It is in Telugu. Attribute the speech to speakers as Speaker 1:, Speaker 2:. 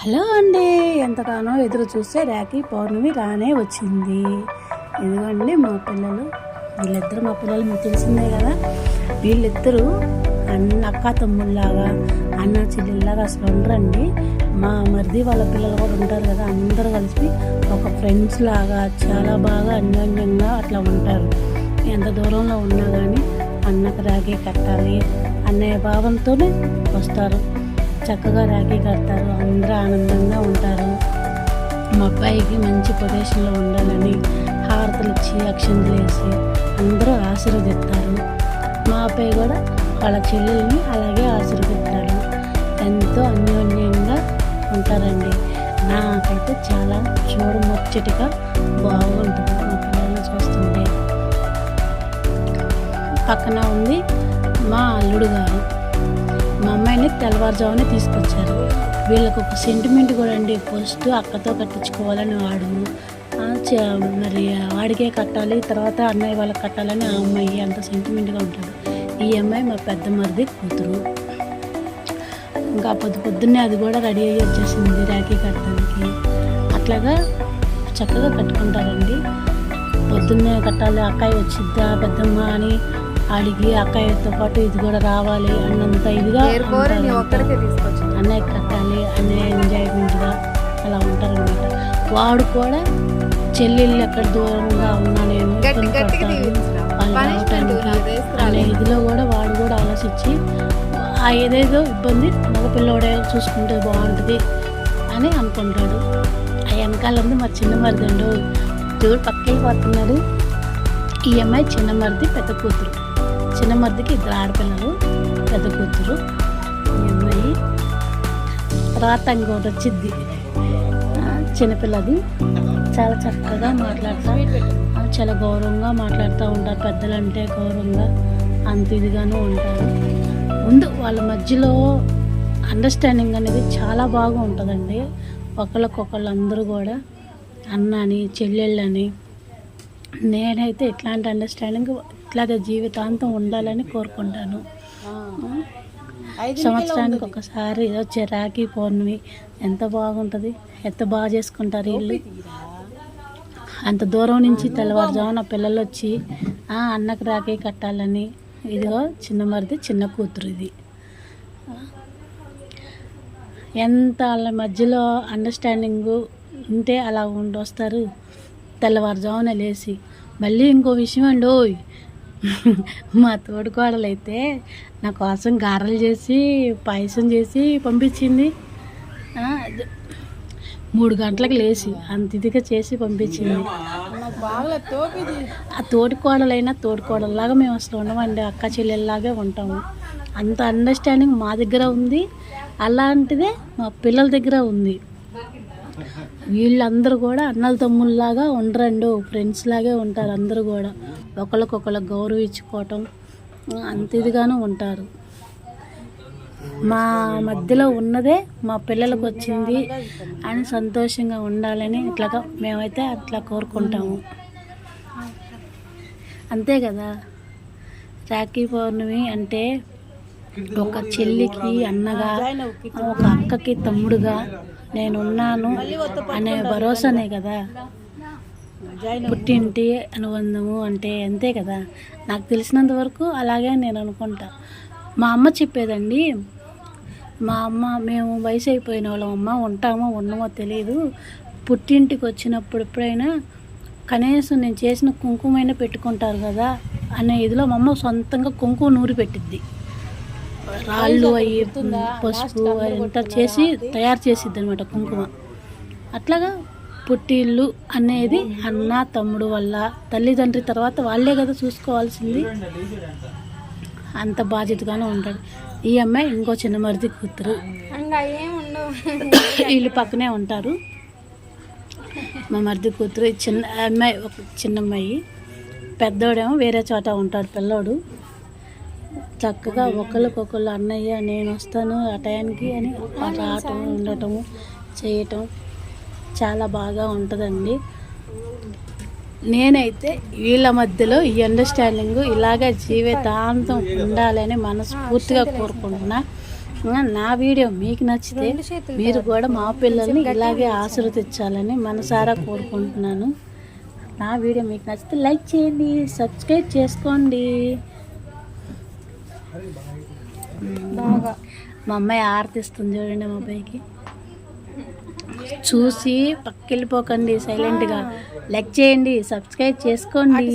Speaker 1: హలో అండి. ఎంతగానో ఎదురు చూస్తే రాఖీ పౌర్ణమి రానే వచ్చింది. ఇదిగోండి మా పిల్లలు వీళ్ళిద్దరు మా పిల్లలు మీకు తెలిసిందే కదా. వీళ్ళిద్దరూ అన్న అక్క తమ్ముళ్ళలాగా అన్న చెల్లెల్లాగా అసలు ఉండరండి. మా మరిది వాళ్ళ పిల్లలు కూడా ఉంటారు కదా అందరూ కలిసి ఒక ఫ్రెండ్స్ లాగా చాలా బాగా అన్యోన్యంగా అట్లా ఉంటారు. ఎంత దూరంలో ఉన్నా కానీ అన్నకు రాఖీ కట్టాలి. అనే భావంతోనే వస్తారు. చక్కగా రాఖీ కడతారు. ఆనందంగా ఉంటారు. మా అబ్బాయికి మంచి పొజిషన్లో ఉండాలని హారతలు ఇచ్చి అక్షంతలు వేసి అందరూ ఆశీర్వదిస్తారు. మా అబ్బాయి కూడా వాళ్ళ చెల్లెల్ని అలాగే ఆశీర్వదిస్తారు. ఎంతో అన్యోన్యంగా ఉంటారండి. నాకైతే చాలా చూడముచ్చటిగా బాగుంటుంది మా పిల్లల్ని చూస్తుంటే. పక్కన ఉంది మా అల్లుడు గారు. మా అమ్మాయిని తెల్లవారుజామునే తీసుకొచ్చారు. వీళ్ళకి ఒక సెంటిమెంట్ కూడా అండి. ఫస్ట్ అక్కతో కట్టించుకోవాలని వాడు. మరి వాడికే కట్టాలి తర్వాత అన్నయ్య వాళ్ళకి కట్టాలని ఆ అమ్మాయి అంత సెంటిమెంట్గా ఉంటాడు. ఈ అమ్మాయి మా పెద్ద మరిది కూతురు. ఇంకా పొద్దు పొద్దున్నే అది కూడా రెడీ అయ్యి వచ్చేసింది రాఖీ కట్టడానికి. అట్లాగా చక్కగా కట్టుకుంటారండి. పొద్దున్నే కట్టాలి అక్కాయి వచ్చిద్దా పెద్దమ్మ అని అడిగి అక్కాయితో పాటు ఇది కూడా రావాలి అన్నంత ఇదిగా.
Speaker 2: ఒక్కడికే తీసుకొచ్చింది
Speaker 1: అన్నయ్య కట్టాలి అన్నయ్య ఎంజాయ్మెంట్గా అలా ఉంటారనమాట వాడు కూడా చెల్లెళ్ళు ఎక్కడ దూరంగా ఉన్నా నేను అనే ఇదిలో కూడా వాడు కూడా ఆలోచించి ఆ ఏదేదో ఇబ్బంది మగపిల్లోడే చూసుకుంటే బాగుంటుంది అని అనుకుంటాడు. ఆ వెనకాల ఉంది మా చిన్న మరిదండు చూడు పక్కకి పోతున్నాడు. ఈ అమ్మాయి చిన్న మరిది పెద్ద కూతురు. చిన్న మరిదికి ఇద్దరు ఆడపిల్లలు పెద్ద కూతురు. ఈ అమ్మాయి తర్వాత ఇంకోటి వచ్చిద్ది ఆ, చిన్నపిల్లది. చాలా చక్కగా మాట్లాడతా చాలా గౌరవంగా మాట్లాడుతూ ఉంటారు. పెద్దలంటే గౌరవంగా అంత ఇదిగాను ఉంటారు. ముందు వాళ్ళ మధ్యలో అండర్స్టాండింగ్ అనేది చాలా బాగా ఉంటుందండి. ఒకళ్ళకొకళ్ళు అందరూ కూడా అన్నని చెల్లెళ్ళని నేనైతే ఇట్లాంటి అండర్స్టాండింగ్ ఇట్లాగే జీవితాంతం ఉండాలని కోరుకుంటాను. సంవత్సరానికి ఒకసారి వచ్చే రాఖీ పౌర్ణమి ఎంత బాగుంటుంది? ఎంత బాగా చేసుకుంటారు వీళ్ళు? అంత దూరం నుంచి తెల్లవారుజామున పిల్లలు వచ్చి "ఆ, అన్నకు రాఖీ కట్టాలని. ఇదిగో చిన్న మరిది చిన్న కూతురు ఇది. ఎంత వాళ్ళ మధ్యలో అండర్స్టాండింగ్ ఉంటే అలా ఉండి వస్తారు? తెల్లవారుజామున లేచి మళ్ళీ ఇంకో విషయం అండి మా తోడుకోడలైతే నా కోసం గారెలు చేసి పాయసం చేసి పంపించింది. మూడు గంటలకు లేచి అంత ఇదిగా చేసి పంపించింది. ఆ తోటికోడలైనా తోటికోడల్లాగా మేము అసలు ఉండమండి. అక్క చెల్లెల్లాగే ఉంటాము. అంత అండర్స్టాండింగ్ మా దగ్గర ఉంది. అలాంటిదే మా పిల్లల దగ్గర ఉంది. వీళ్ళందరూ కూడా అన్నల తమ్ముళ్ళలాగా ఉండరండు. ఫ్రెండ్స్ లాగే ఉంటారు అందరూ కూడా. ఒకరికొకరు గౌరవించుకోవటం అంత ఇదిగాను ఉంటారు. మా మధ్యలో ఉన్నదే మా పిల్లలకు వచ్చింది అని సంతోషంగా ఉండాలని ఇట్లాగా మేమైతే అట్లా కోరుకుంటాము. అంతే కదా? రాఖీ పౌర్ణమి అంటే ఒక చెల్లికి అన్నగా ఒక అక్కకి తమ్ముడుగా నేనున్నాను అనే భరోసానే కదా. పుట్టింటి అనుబంధము అంటే అంతే కదా. నాకు తెలిసినంత వరకు అలాగే నేను అనుకుంటా. మా అమ్మ చెప్పేదండి మా అమ్మ మేము వయసు అయిపోయిన వాళ్ళం అమ్మ ఉంటామో ఉండమో తెలియదు పుట్టింటికి వచ్చినప్పుడు ఎప్పుడైనా కనీసం నేను చేసిన కుంకుమైనా పెట్టుకుంటారు కదా అనే ఇదిలో మా అమ్మ సొంతంగా కుంకుమ నూరి పెట్టిద్ది. రాళ్ళు అవి పసుపు అంతా చేసి తయారు చేసిద్ది అనమాట కుంకుమ. అట్లాగా పుట్టిల్లు అనేది అన్న తమ్ముడు వల్ల తల్లిదండ్రి తర్వాత వాళ్ళే కదా చూసుకోవాల్సింది. అంత బాధ్యతగానే ఉంటాడు. ఈ అమ్మాయి ఇంకో చిన్న మరిది కూతురు. వీళ్ళు పక్కనే ఉంటారు. మా మరిది కూతురు చిన్న అమ్మాయి ఒక చిన్న అమ్మాయి పెద్దోడేమో వేరే చోట ఉంటాడు పిల్లోడు. చక్కగా ఒకరికొకరు అన్నయ్య నేను వస్తాను ఆ టయానికి అని రావటం ఉండటము చేయటం చాలా బాగా ఉంటుందండి. నేనైతే వీళ్ళ మధ్యలో ఈ అండర్స్టాండింగ్ ఇలాగా జీవితాంతం ఉండాలని మనస్ఫూర్తిగా కోరుకుంటున్నా. నా వీడియో మీకు నచ్చితే మీరు కూడా మా పిల్లల్ని ఇలాగే ఆశీర్వదించాలని మనసారా కోరుకుంటున్నాను. నా వీడియో మీకు నచ్చితే లైక్ చేయండి సబ్స్క్రైబ్ చేసుకోండి.
Speaker 2: బాగా.
Speaker 1: మా అమ్మాయి ఆర్తిస్తుంది చూడండి మా అబ్బాయికి. చూసి పక్కెళ్ళిపోకండి సైలెంట్గా. లైక్ చేయండి సబ్స్క్రైబ్ చేసుకోండి.